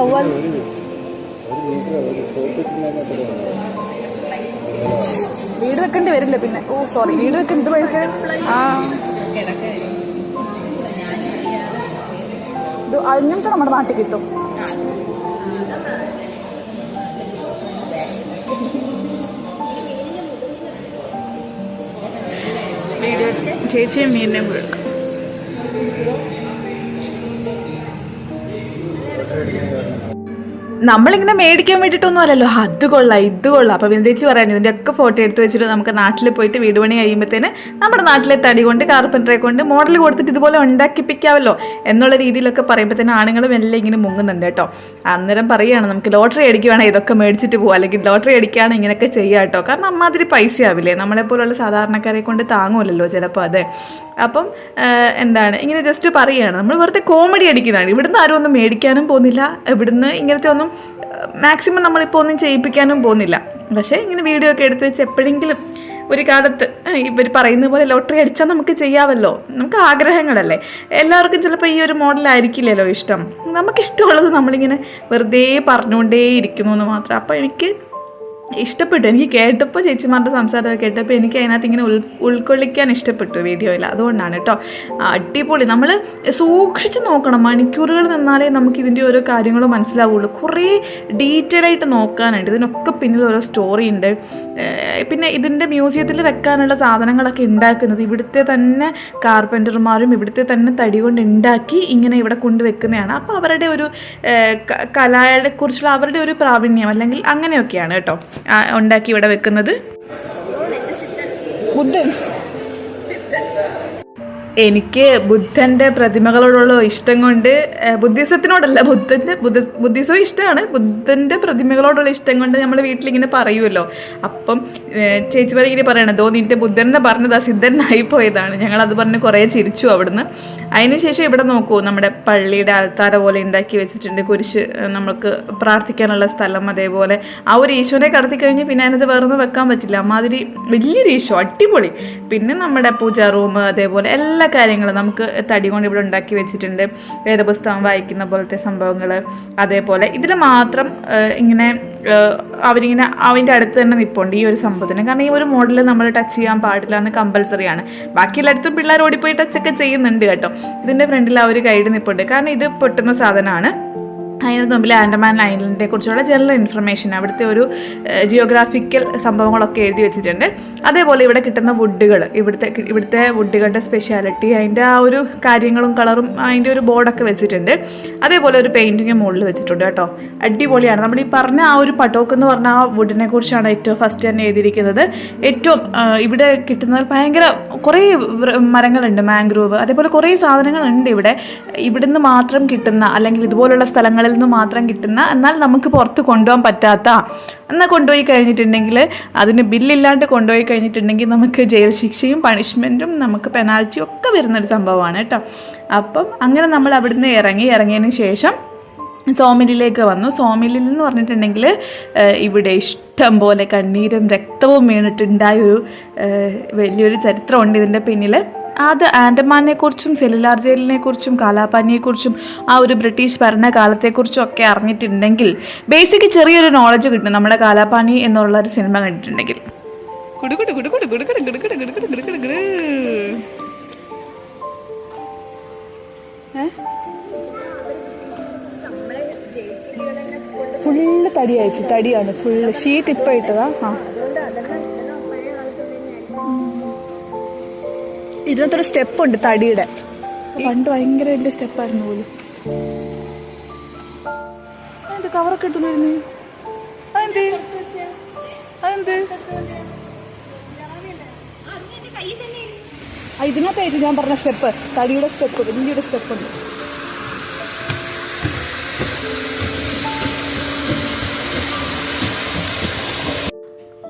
വീട് വെക്കേണ്ടി വരില്ല പിന്നെ. ഓ സോറി വീട് വെക്കണ്ട ഇത് വഴിക്ക്. ആ. ഇത് നമ്മുടെ നാട്ടിൽ കിട്ടും. చేసే మీ నేమ్ നമ്മളിങ്ങനെ മേടിക്കാൻ വേണ്ടിയിട്ടൊന്നും അല്ലല്ലോ. അത് കൊള്ളാം ഇത് കൊള്ളാം. അപ്പോൾ വിന്ദേച്ചി പറയാൻ ഇതിന്റെ ഒക്കെ ഫോട്ടോ എടുത്ത് വെച്ചിട്ട് നമുക്ക് നാട്ടിൽ പോയിട്ട് വീട് പണി കഴിയുമ്പോഴത്തേന് നമ്മുടെ നാട്ടിലെ തടി കൊണ്ട് കാർപ്പന്ററെ കൊണ്ട് മോഡൽ കൊടുത്തിട്ട് ഇതുപോലെ ഉണ്ടാക്കിപ്പിക്കാമല്ലോ എന്നുള്ള രീതിയിലൊക്കെ പറയുമ്പോഴത്തേന് ആണുങ്ങളും എല്ലാം ഇങ്ങനെ മുങ്ങുന്നുണ്ട് കേട്ടോ. അന്നേരം പറയുകയാണ് നമുക്ക് ലോട്ടറി അടിക്കുകയാണെങ്കിൽ ഇതൊക്കെ മേടിച്ചിട്ട് പോകാം അല്ലെങ്കിൽ ലോട്ടറി അടിക്കുകയാണെങ്കിൽ ഇങ്ങനെയൊക്കെ ചെയ്യാം കേട്ടോ. കാരണം അമ്മാതിരി പൈസ ആവില്ലേ നമ്മളെപ്പോലുള്ള സാധാരണക്കാരെ കൊണ്ട് താങ്ങുമല്ലോ ചിലപ്പോൾ അതെ. അപ്പം എന്താണ്? ഇങ്ങനെ ജസ്റ്റ് പറയുകയാണ് നമ്മൾ വെറുതെ കോമഡി അടിക്കുന്നതാണ്. ഇവിടുന്ന് ആരും ഒന്നും മേടിക്കാനും പോകുന്നില്ല. ഇവിടുന്ന് ഇങ്ങനത്തെ ഒന്നും മാക്സിമം നമ്മളിപ്പോൾ ഒന്നും ചെയ്യിപ്പിക്കാനും പോകുന്നില്ല. പക്ഷേ ഇങ്ങനെ വീഡിയോ ഒക്കെ എടുത്ത് വെച്ച് എപ്പോഴെങ്കിലും ഒരു കാലത്ത് ഇവർ പറയുന്ന പോലെ ലോട്ടറി അടിച്ചാൽ നമുക്ക് ചെയ്യാമല്ലോ നമുക്ക് ആഗ്രഹങ്ങളല്ലേ. എല്ലാവർക്കും ചിലപ്പോൾ ഈ ഒരു മോഡലായിരിക്കില്ലല്ലോ ഇഷ്ടം. നമുക്കിഷ്ടമുള്ളത് നമ്മളിങ്ങനെ വെറുതെ പറഞ്ഞുകൊണ്ടേ ഇരിക്കുന്നു എന്ന് മാത്രം. അപ്പോൾ എനിക്ക് ഇഷ്ടപ്പെട്ടു. എനിക്ക് കേട്ടപ്പോൾ ചേച്ചിമാരുടെ സംസാരമൊക്കെ കേട്ടപ്പോൾ എനിക്ക് അതിനകത്ത് ഇങ്ങനെ ഉൾ ഉൾക്കൊള്ളിക്കാൻ ഇഷ്ടപ്പെട്ടു വീഡിയോയിൽ. അതുകൊണ്ടാണ് കേട്ടോ. അടിപൊളി. നമ്മൾ സൂക്ഷിച്ച് നോക്കണം. മണിക്കൂറുകൾ നിന്നാലേ നമുക്ക് ഇതിന്റെ ഓരോ കാര്യങ്ങളും മനസ്സിലാവുള്ളൂ. കുറേ ഡീറ്റെയിൽ ആയിട്ട് നോക്കാനുണ്ട്. ഇതിനൊക്കെ പിന്നിൽ ഓരോ സ്റ്റോറി ഉണ്ട്. പിന്നെ ഇതിന്റെ മ്യൂസിയത്തിൽ വെക്കാനുള്ള സാധനങ്ങളൊക്കെ ഉണ്ടാക്കുന്നത് ഇവിടുത്തെ തന്നെ കാർപ്പന്റർമാരും ഇവിടുത്തെ തന്നെ തടി കൊണ്ട് ഉണ്ടാക്കി ഇങ്ങനെ ഇവിടെ കൊണ്ടുവെക്കുന്നതാണ് അപ്പോൾ അവരുടെ ഒരു ഏർ ക- കലയെ കുറിച്ചുള്ള അവരുടെ ഒരു പ്രാവീണ്യം അല്ലെങ്കിൽ അങ്ങനെയൊക്കെയാണ് കേട്ടോ. ഉണ്ടാക്കി ഇവിടെ വെക്കുന്നത്. ബുദ്ധൻ. എനിക്ക് ബുദ്ധന്റെ പ്രതിമകളോടുള്ള ഇഷ്ടം കൊണ്ട് ബുദ്ധിസത്തിനോടല്ല ബുദ്ധന്റെ ബുദ്ധ ബുദ്ധിസവും ഇഷ്ടമാണ്. ബുദ്ധന്റെ പ്രതിമകളോടുള്ള ഇഷ്ടം കൊണ്ട് നമ്മൾ വീട്ടിലിങ്ങനെ പറയുമല്ലോ അപ്പം ചേച്ചി ഇങ്ങനെ പറയണം ദോ നിന്റെ ബുദ്ധൻ എന്ന് പറഞ്ഞത് ആ സിദ്ധനായി പോയതാണ്. ഞങ്ങൾ അത് പറഞ്ഞ് കുറേ ചിരിച്ചു അവിടുന്ന്. അതിനുശേഷം ഇവിടെ നോക്കൂ നമ്മുടെ പള്ളിയുടെ ആൾത്താര പോലെ ഉണ്ടാക്കി വെച്ചിട്ടുണ്ട്. കുരിശ് നമുക്ക് പ്രാർത്ഥിക്കാനുള്ള സ്ഥലം അതേപോലെ. ആ ഒരു ഈശോനെ കടത്തി കഴിഞ്ഞ് പിന്നെ അതിനകത്ത് വേറൊന്നും വെക്കാൻ പറ്റില്ല. അമ്മാതിരി വലിയൊരു ഈശോ അടിപൊളി. പിന്നെ നമ്മുടെ പൂജാ റൂം അതേപോലെ എല്ലാ കാര്യങ്ങളും നമുക്ക് തടി കൊണ്ട് ഇവിടെ ഉണ്ടാക്കി വെച്ചിട്ടുണ്ട്. വേദപുസ്തകം വായിക്കുന്ന പോലത്തെ സംഭവങ്ങൾ അതേപോലെ ഇതിൽ മാത്രം ഇങ്ങനെ അവരിങ്ങനെ അവന്റെ അടുത്ത് തന്നെ നിൽപ്പുണ്ട് ഈ ഒരു സംഭവത്തിന്. കാരണം ഈ ഒരു മോഡൽ നമ്മൾ ടച്ച് ചെയ്യാൻ പാടില്ല എന്ന് കമ്പൽസറി ആണ്. ബാക്കി എല്ലായിടത്തും പിള്ളേർ ഓടിപ്പോയി ടച്ചൊക്കെ ചെയ്യുന്നുണ്ട് കേട്ടോ. ഇതിന്റെ ഫ്രണ്ടിൽ ആ ഒരു ഗൈഡ് നിൽപ്പുണ്ട് കാരണം ഇത് പൊട്ടുന്ന സാധനമാണ്. അതിന് മുമ്പിൽ ആൻഡമാൻ ഐലൻഡിനെ കുറിച്ചുള്ള ജനറൽ ഇൻഫർമേഷൻ അവിടുത്തെ ഒരു ജിയോഗ്രാഫിക്കൽ സംഭവങ്ങളൊക്കെ എഴുതി വെച്ചിട്ടുണ്ട്. അതേപോലെ ഇവിടെ കിട്ടുന്ന വുഡുകൾ ഇവിടുത്തെ ഇവിടുത്തെ വുഡുകളുടെ സ്പെഷ്യാലിറ്റി അതിന്റെ ആ ഒരു കാര്യങ്ങളും കളറും അതിന്റെ ഒരു ബോർഡൊക്കെ വെച്ചിട്ടുണ്ട്. അതേപോലെ ഒരു പെയിന്റിങ് മുകളിൽ വെച്ചിട്ടുണ്ട് കേട്ടോ. അടിപൊളിയാണ്. നമ്മൾ ഈ പറഞ്ഞ ആ ഒരു പട്ടോക്ക് എന്ന് പറഞ്ഞ ആ വുഡിനെ കുറിച്ചാണ് ഏറ്റവും ഫസ്റ്റ് തന്നെ എഴുതിയിരിക്കുന്നത്. ഏറ്റവും ഇവിടെ കിട്ടുന്നത് ഭയങ്കര കുറേ മരങ്ങളുണ്ട് മാംഗ്രോവ് അതേപോലെ കുറേ സാധനങ്ങളുണ്ട് ഇവിടെ. ഇവിടുന്ന് മാത്രം കിട്ടുന്ന അല്ലെങ്കിൽ ഇതുപോലുള്ള സ്ഥലങ്ങളിൽ സ്ഥലങ്ങളിൽ നിന്ന് മാത്രം കിട്ടുന്ന എന്നാൽ നമുക്ക് പുറത്ത് കൊണ്ടുപോകാൻ പറ്റാത്ത എന്നാൽ കൊണ്ടുപോയി കഴിഞ്ഞിട്ടുണ്ടെങ്കിൽ അതിന് ബില്ലില്ലാണ്ട് കൊണ്ടുപോയി കഴിഞ്ഞിട്ടുണ്ടെങ്കിൽ നമുക്ക് ജയിൽ ശിക്ഷയും പണിഷ്മെന്റും നമുക്ക് പെനാൽറ്റിയും ഒക്കെ വരുന്നൊരു സംഭവമാണ് കേട്ടോ. അപ്പം അങ്ങനെ നമ്മൾ അവിടുന്ന് ഇറങ്ങി ഇറങ്ങിയതിന് ശേഷം സോമിലിലേക്ക് വന്നു. സോമിലിൽ എന്ന് പറഞ്ഞിട്ടുണ്ടെങ്കിൽ ഇവിടെ ഇഷ്ടം പോലെ കണ്ണീരും രക്തവും വീണിട്ടുണ്ടായ ഒരു ഏഹ്, വലിയൊരു ചരിത്രമുണ്ട് ഇതിന്റെ പിന്നിൽ. അത് ആൻഡമാനെക്കുറിച്ചും സെല്ലുലാർ ജയിലിനെക്കുറിച്ചും കാലാപാനിയെക്കുറിച്ചും ആ ഒരു ബ്രിട്ടീഷ് ഭരണകാലത്തെക്കുറിച്ചും ഒക്കെ അറിഞ്ഞിട്ടുണ്ടെങ്കിൽ ബേസിക് ചെറിയൊരു നോളജ് കിട്ടും നമ്മുടെ കാലാപാനി എന്നുള്ള ഒരു സിനിമ കണ്ടിട്ടുണ്ടെങ്കിൽ. ഫുള്ള് തടി അയച്ചു തടിയാണ് ഫുള്ള്. ഷീറ്റ് ഇപ്പൊ ഇട്ടതാ? ആ. ഇതിനകത്തൊരു സ്റ്റെപ്പ് ഉണ്ട് തടിയുടെ പണ്ട് ഭയങ്കര വലിയ സ്റ്റെപ്പായിരുന്നു പോലും. എന്ത് കവറൊക്കെ വരുന്നു അതെന്ത്? ഞാൻ പറഞ്ഞ സ്റ്റെപ്പ് തടിയുടെ സ്റ്റെപ്പ് വലിയൊരു സ്റ്റെപ്പ് ഉണ്ട്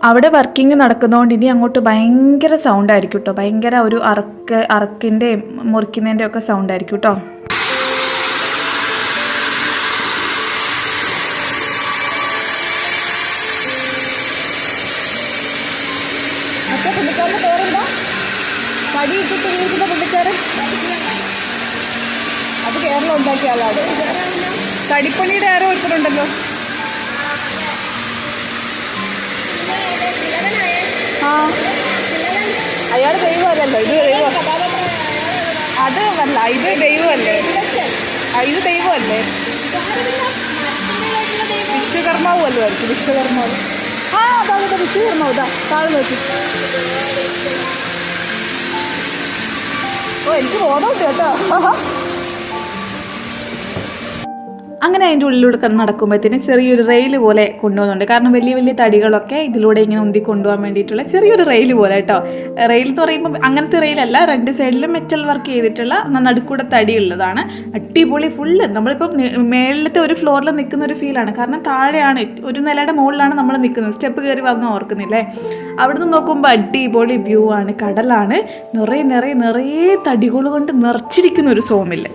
അവിടെ വർക്കിംഗ് നടക്കുന്നതുകൊണ്ട് ഇനി അങ്ങോട്ട് ഭയങ്കര സൗണ്ട് ആയിരിക്കും കേട്ടോ ഭയങ്കര ഒരു അറക്ക് അറക്കിന്റെയും മുറിക്കുന്നതിന്റെ ഒക്കെ സൗണ്ട് ആയിരിക്കും കേട്ടോ അത് കേരളം ഉണ്ടാക്കിയ ആളാണ്. തടിപ്പണിയുടെ ആരോ ഒരുത്തരുണ്ടല്ലോ ആ. അയാൾ ദൈവമല്ലല്ലോ ഇത് ദൈവം. അത് അല്ല ഇത് ദൈവമല്ലേ? ഇത് ദൈവമല്ലേ? വിശ്വകർമാവും അല്ലോ ആയിരിക്കും വിശ്വകർമാവ്. ആ അതാ അതാ വിശ്വകർമാവ് ഇതാ താഴെ നോക്കി. ഓ എനിക്ക് ബോധമുണ്ട് കേട്ടോ. അങ്ങനെ അതിന്റെ ഉള്ളിലൂടെ കിടന്ന് നടക്കുമ്പോഴത്തേന് ചെറിയൊരു റെയിൽ പോലെ കൊണ്ടുപോകുന്നുണ്ട് കാരണം വലിയ വലിയ തടികളൊക്കെ ഇതിലൂടെ ഇങ്ങനെ ഉന്തി കൊണ്ടുപോകാൻ വേണ്ടിയിട്ടുള്ള ചെറിയൊരു റെയിൽ പോലെ കേട്ടോ. റെയിൽ എന്ന് പറയുമ്പോൾ അങ്ങനത്തെ റെയിലല്ല രണ്ട് സൈഡിലും മെറ്റൽ വർക്ക് ചെയ്തിട്ടുള്ള നടുക്കൂടെ തടി ഉള്ളതാണ് അടിപൊളി ഫുള്ള് നമ്മളിപ്പം നി- മേളിലത്തെ ഒരു ഫ്ലോറിൽ നിൽക്കുന്ന ഒരു ഫീലാണ് കാരണം താഴെയാണ് ഒരു നിലയുടെ മുകളിലാണ് നമ്മൾ നിൽക്കുന്നത് സ്റ്റെപ്പ് കയറി വന്ന് ഓർക്കുന്നില്ലേ? അവിടുന്ന് നോക്കുമ്പോൾ അടിപൊളി വ്യൂ ആണ്. കടലാണ് നിറയെ നിറയെ നിറയെ തടികൾ കൊണ്ട് നിറച്ചിരിക്കുന്ന ഒരു സോമില്ല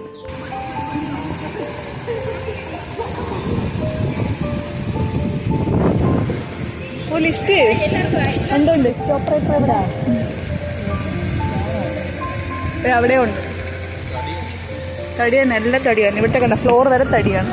ലിസ്റ്റ്? ഉണ്ട് ഉണ്ട് ഓപ്പറേറ്റർ എവിടെയാ ദേ അവിടെ ഉണ്ട് തടിയാണ് എല്ലാ തടിയാണ്. ഇവിടുത്തെ കണ്ട ഫ്ലോർ വരെ തടിയാണ്.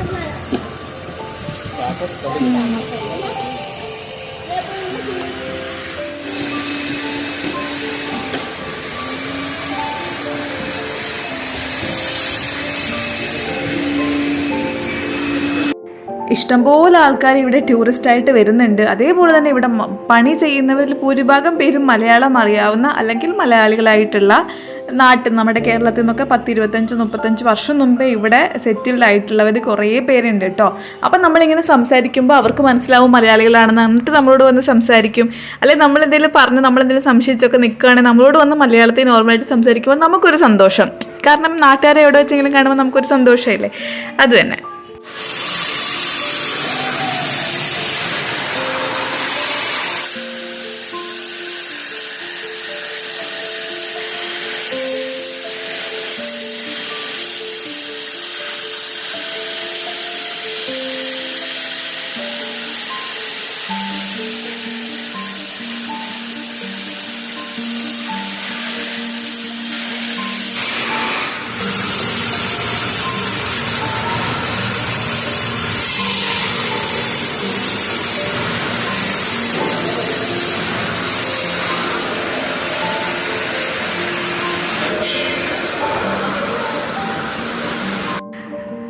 ഇഷ്ടംപോലെ ആൾക്കാർ ഇവിടെ ടൂറിസ്റ്റ് ആയിട്ട് വരുന്നുണ്ട്. അതേപോലെ തന്നെ ഇവിടെ പണി ചെയ്യുന്നവരിൽ ഭൂരിഭാഗം പേരും മലയാളം അറിയാവുന്ന അല്ലെങ്കിൽ മലയാളികളായിട്ടുള്ള നാട്ടിൽ നമ്മുടെ കേരളത്തിൽ നിന്നൊക്കെ പത്ത് ഇരുപത്തഞ്ച് മുപ്പത്തഞ്ച് വർഷം മുമ്പേ ഇവിടെ സെറ്റിൽഡ് ആയിട്ടുള്ളവർ കുറേ പേരുണ്ട് കേട്ടോ. അപ്പം നമ്മളിങ്ങനെ സംസാരിക്കുമ്പോൾ അവർക്ക് മനസ്സിലാവും മലയാളികളാണെന്ന് എന്നിട്ട് നമ്മളോട് വന്ന് സംസാരിക്കും. അല്ലെങ്കിൽ നമ്മൾ എന്തെങ്കിലും പറഞ്ഞ് നമ്മളെന്തെങ്കിലും സംശയിച്ചൊക്കെ നിൽക്കുകയാണെങ്കിൽ നമ്മളോട് വന്ന് മലയാളത്തിൽ നോർമലായിട്ട് സംസാരിക്കുമ്പോൾ നമുക്കൊരു സന്തോഷം. കാരണം നാട്ടുകാരെ എവിടെ വെച്ചെങ്കിലും കാണുമ്പോൾ നമുക്കൊരു സന്തോഷമില്ലേ അത് തന്നെ.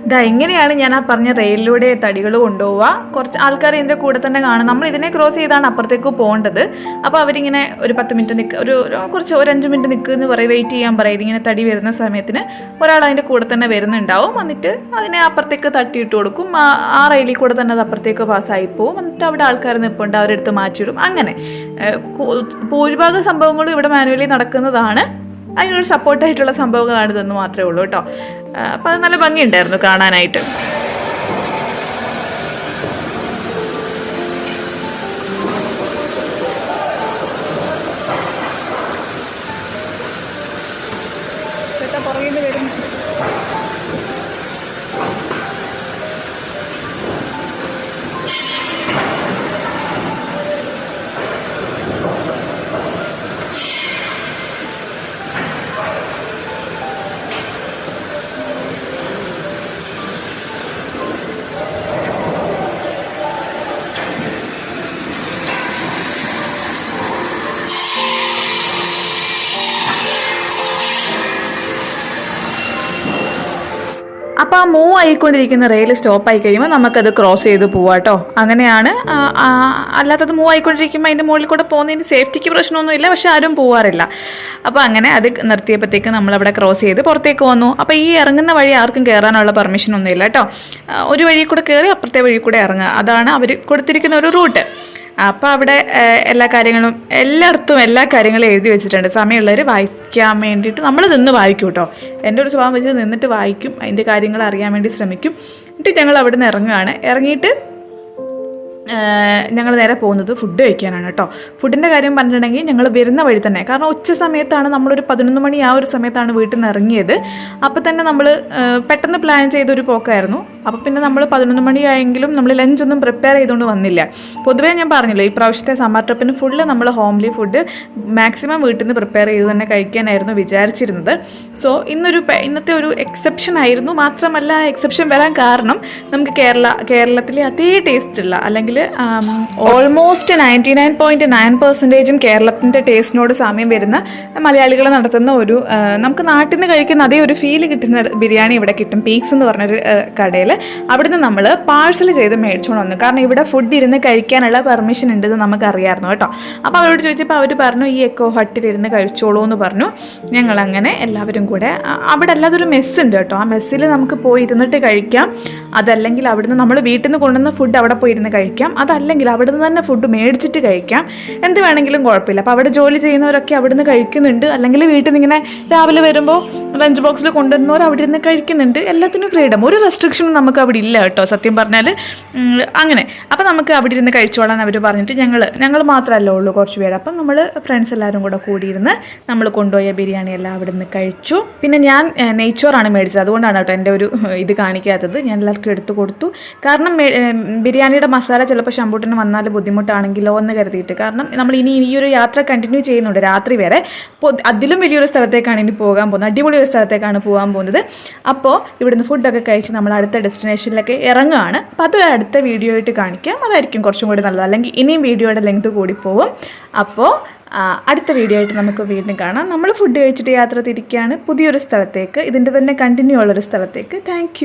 ഇതാ എങ്ങനെയാണ് ഞാൻ ആ പറഞ്ഞ റെയിലിലൂടെ തടികൾ കൊണ്ടുപോവുക. കുറച്ച് ആൾക്കാർ ഇതിന്റെ കൂടെ തന്നെ കാണും. നമ്മൾ ഇതിനെ ക്രോസ് ചെയ്താണ് അപ്പുറത്തേക്ക് പോകേണ്ടത്. അപ്പോൾ അവരിങ്ങനെ ഒരു പത്ത് മിനിറ്റ് നിൽക്കുക ഒരു കുറച്ച് ഒരു അഞ്ച് മിനിറ്റ് നിൽക്കുക എന്ന് പറയും. വെയിറ്റ് ചെയ്യാൻ പറയും. ഇതിങ്ങനെ തടി വരുന്ന സമയത്തിന് ഒരാൾ അതിന്റെ കൂടെ തന്നെ വരുന്നുണ്ടാവും. എന്നിട്ട് അതിനെ അപ്പുറത്തേക്ക് തട്ടിയിട്ട് കൊടുക്കും. ആ റെയിലിൽ കൂടെ തന്നെ അത് അപ്പുറത്തേക്ക് പാസ്സായി പോകും എന്നിട്ട് അവിടെ ആൾക്കാർ നിൽപ്പുണ്ട് അവരെടുത്ത് മാറ്റിയിടും അങ്ങനെ ഭൂരിഭാഗം സംഭവങ്ങളും ഇവിടെ മാനുവലി നടക്കുന്നതാണ്. അതിനൊരു സപ്പോർട്ടായിട്ടുള്ള സംഭവങ്ങളാണ് ഇതെന്ന് മാത്രമേ ഉള്ളൂ കേട്ടോ. അപ്പോൾ അത് നല്ല ഭംഗിയുണ്ടായിരുന്നു കാണാനായിട്ട്. അപ്പോൾ ആ മൂവ് ആയിക്കൊണ്ടിരിക്കുന്ന റെയിൽ സ്റ്റോപ്പ് ആയി കഴിയുമ്പോൾ നമുക്കത് ക്രോസ് ചെയ്ത് പോവാം കേട്ടോ അങ്ങനെയാണ് അല്ലാത്തത് മൂവ് ആയിക്കൊണ്ടിരിക്കുമ്പോൾ അതിന്റെ മുകളിൽ കൂടെ പോകുന്നതിന് സേഫ്റ്റിക്ക് പ്രശ്നമൊന്നുമില്ല പക്ഷെ ആരും പോവാറില്ല. അപ്പോൾ അങ്ങനെ അത് നിർത്തിയപ്പോഴത്തേക്ക് നമ്മളവിടെ ക്രോസ് ചെയ്ത് പുറത്തേക്ക് വന്നു. അപ്പോൾ ഈ ഇറങ്ങുന്ന വഴി ആർക്കും കയറാനുള്ള പെർമിഷൻ ഒന്നുമില്ല കേട്ടോ ഒരു വഴി കൂടെ കയറി അപ്പുറത്തെ വഴി കൂടെ ഇറങ്ങുക. അതാണ് അവർ കൊടുത്തിരിക്കുന്ന ഒരു റൂട്ട് അപ്പോൾ അവിടെ എല്ലാ കാര്യങ്ങളും എല്ലായിടത്തും എല്ലാ കാര്യങ്ങളും എഴുതി വെച്ചിട്ടുണ്ട്. സമയമുള്ളവർ വായിക്കാൻ വേണ്ടിയിട്ട് നമ്മൾ നിന്ന് വായിക്കും കേട്ടോ എന്റെ ഒരു സ്വഭാവം വെച്ച് നിന്നിട്ട് വായിക്കും അതിന്റെ കാര്യങ്ങൾ അറിയാൻ വേണ്ടി ശ്രമിക്കും. എന്നിട്ട് ഞങ്ങൾ അവിടെ നിന്ന് ഇറങ്ങുകയാണ് ഇറങ്ങിയിട്ട് ഞങ്ങൾ നേരെ പോകുന്നത് ഫുഡ് കഴിക്കാനാണ് കേട്ടോ ഫുഡിന്റെ കാര്യം പറഞ്ഞിട്ടുണ്ടെങ്കിൽ ഞങ്ങൾ വരുന്ന വഴി തന്നെ. കാരണം ഉച്ച സമയത്താണ് നമ്മളൊരു പതിനൊന്ന് മണി ആ ഒരു സമയത്താണ് വീട്ടിൽ നിന്ന് ഇറങ്ങിയത്. അപ്പോൾ തന്നെ നമ്മൾ പെട്ടെന്ന് പ്ലാൻ ചെയ്തൊരു പോക്കായിരുന്നു. അപ്പോൾ പിന്നെ നമ്മൾ പതിനൊന്ന് മണിയായെങ്കിലും നമ്മൾ ലഞ്ചൊന്നും പ്രിപ്പയർ ചെയ്തുകൊണ്ട് വന്നില്ല. പൊതുവേ ഞാൻ പറഞ്ഞല്ലോ ഈ പ്രാവശ്യത്തെ സമ്മർ ട്രിപ്പിന് ഫുള്ള് നമ്മൾ ഹോംലി ഫുഡ് മാക്സിമം വീട്ടിൽ നിന്ന് പ്രിപ്പയർ ചെയ്ത് തന്നെ കഴിക്കാനായിരുന്നു വിചാരിച്ചിരുന്നത്. സോ ഇന്നൊരു ഇന്നത്തെ ഒരു എക്സെപ്ഷൻ ആയിരുന്നു. മാത്രമല്ല എക്സെപ്ഷൻ വരാൻ കാരണം നമുക്ക് കേരള കേരളത്തിലെ അതേ ടേസ്റ്റ് ഉള്ള almost ninety nine point nine പെർസെന്റേജും കേരളത്തിന്റെ ടേസ്റ്റിനോട് സാമ്യം വരുന്ന മലയാളികൾ നടത്തുന്ന ഒരു നമുക്ക് നാട്ടിൽ നിന്ന് കഴിക്കുന്ന അതേ ഒരു ഫീൽ കിട്ടുന്ന ബിരിയാണി ഇവിടെ കിട്ടും. പീക്സ് എന്ന് പറഞ്ഞൊരു കടയിൽ അവിടുന്ന് നമ്മൾ പാഴ്സൽ ചെയ്ത് മേടിച്ചുകൊണ്ട് വന്നു. കാരണം ഇവിടെ ഫുഡ് ഇരുന്ന് കഴിക്കാനുള്ള പെർമിഷൻ ഉണ്ടെന്ന് നമുക്ക് അറിയാമായിരുന്നു കേട്ടോ. അപ്പോൾ അവരോട് ചോദിച്ചപ്പോൾ അവർ പറഞ്ഞു ഈ എക്കോ ഹട്ടിലിരുന്ന് കഴിച്ചോളൂ എന്ന് പറഞ്ഞു. ഞങ്ങൾ അങ്ങനെ എല്ലാവരും കൂടെ അവിടെ അല്ലാതെ ഒരു മെസ്സ് ഉണ്ട് കേട്ടോ. ആ മെസ്സിൽ നമുക്ക് പോയി ഇരുന്നിട്ട് കഴിക്കാം. അതല്ലെങ്കിൽ അവിടുന്ന് നമ്മൾ വീട്ടിൽ നിന്ന് കൊണ്ടുവന്ന ഫുഡ് അവിടെ പോയി ഇരുന്ന് കഴിക്കാം. അതല്ലെങ്കിൽ അവിടുന്ന് തന്നെ ഫുഡ് മേടിച്ചിട്ട് കഴിക്കാം. എന്ത് വേണമെങ്കിലും കുഴപ്പമില്ല. അപ്പോൾ അവിടെ ജോലി ചെയ്യുന്നവരൊക്കെ അവിടുന്ന് കഴിക്കുന്നുണ്ട്. അല്ലെങ്കിൽ വീട്ടിൽ നിന്ന് ഇങ്ങനെ രാവിലെ വരുമ്പോൾ ലഞ്ച് ബോക്സിൽ കൊണ്ടുവരുന്നവർ അവിടെ ഇരുന്ന് കഴിക്കുന്നുണ്ട്. എല്ലാത്തിനും ഫ്രീഡം ഒരു റെസ്ട്രിക്ഷനും നമുക്ക് അവിടെ ഇല്ല കേട്ടോ സത്യം പറഞ്ഞാൽ അങ്ങനെ. അപ്പോൾ നമുക്ക് അവിടെ ഇരുന്ന് കഴിച്ചോളാൻ അവർ പറഞ്ഞിട്ട് ഞങ്ങൾ ഞങ്ങൾ മാത്രമല്ല ഉള്ളൂ കുറച്ച് പേര്. അപ്പം നമ്മൾ ഫ്രണ്ട്സ് എല്ലാവരും കൂടെ കൂടിയിരുന്ന് നമ്മൾ കൊണ്ടുപോയ ബിരിയാണി എല്ലാം അവിടെ നിന്ന് കഴിച്ചു. പിന്നെ ഞാൻ നെയ്ച്ചോറാണ് മേടിച്ചത്. അതുകൊണ്ടാണ് കേട്ടോ എന്റെ ഒരു ഇത് കാണിക്കാത്തത്. ഞാൻ എല്ലാവർക്കും എടുത്തു കൊടുത്തു. കാരണം ബിരിയാണിയുടെ മസാല ചിലപ്പോൾ ശമ്പൂട്ടിന് വന്നാൽ ബുദ്ധിമുട്ടാണെങ്കിലോ എന്ന് കരുതിയിട്ട്. കാരണം നമ്മൾ ഇനി ഈ ഒരു യാത്ര കണ്ടിന്യൂ ചെയ്യുന്നുണ്ട്. രാത്രി വരെ അതിലും വലിയൊരു സ്ഥലത്തേക്കാണ് ഇനി പോകാൻ പോകുന്നത്. അടിപൊളി ഒരു സ്ഥലത്തേക്കാണ് പോകാൻ പോകുന്നത്. അപ്പോൾ ഇവിടുന്ന് ഫുഡൊക്കെ കഴിച്ച് നമ്മൾ അടുത്ത ഡെസ്റ്റിനേഷനിലൊക്കെ ഇറങ്ങുകയാണ് അപ്പോൾ അത് അടുത്ത വീഡിയോ ആയിട്ട് കാണിക്കാം. അതായിരിക്കും കുറച്ചും കൂടി നല്ലത്. അല്ലെങ്കിൽ ഇനിയും വീഡിയോയുടെ ലെങ്ത് കൂടി പോകും അപ്പോൾ അടുത്ത വീഡിയോ ആയിട്ട് നമുക്ക് വീണ്ടും കാണാം. നമ്മൾ ഫുഡ് കഴിച്ചിട്ട് യാത്ര തിരിക്കുകയാണ് പുതിയൊരു സ്ഥലത്തേക്ക്. ഇതിന്റെ തന്നെ കണ്ടിന്യൂ ഉള്ളൊരു സ്ഥലത്തേക്ക്. താങ്ക്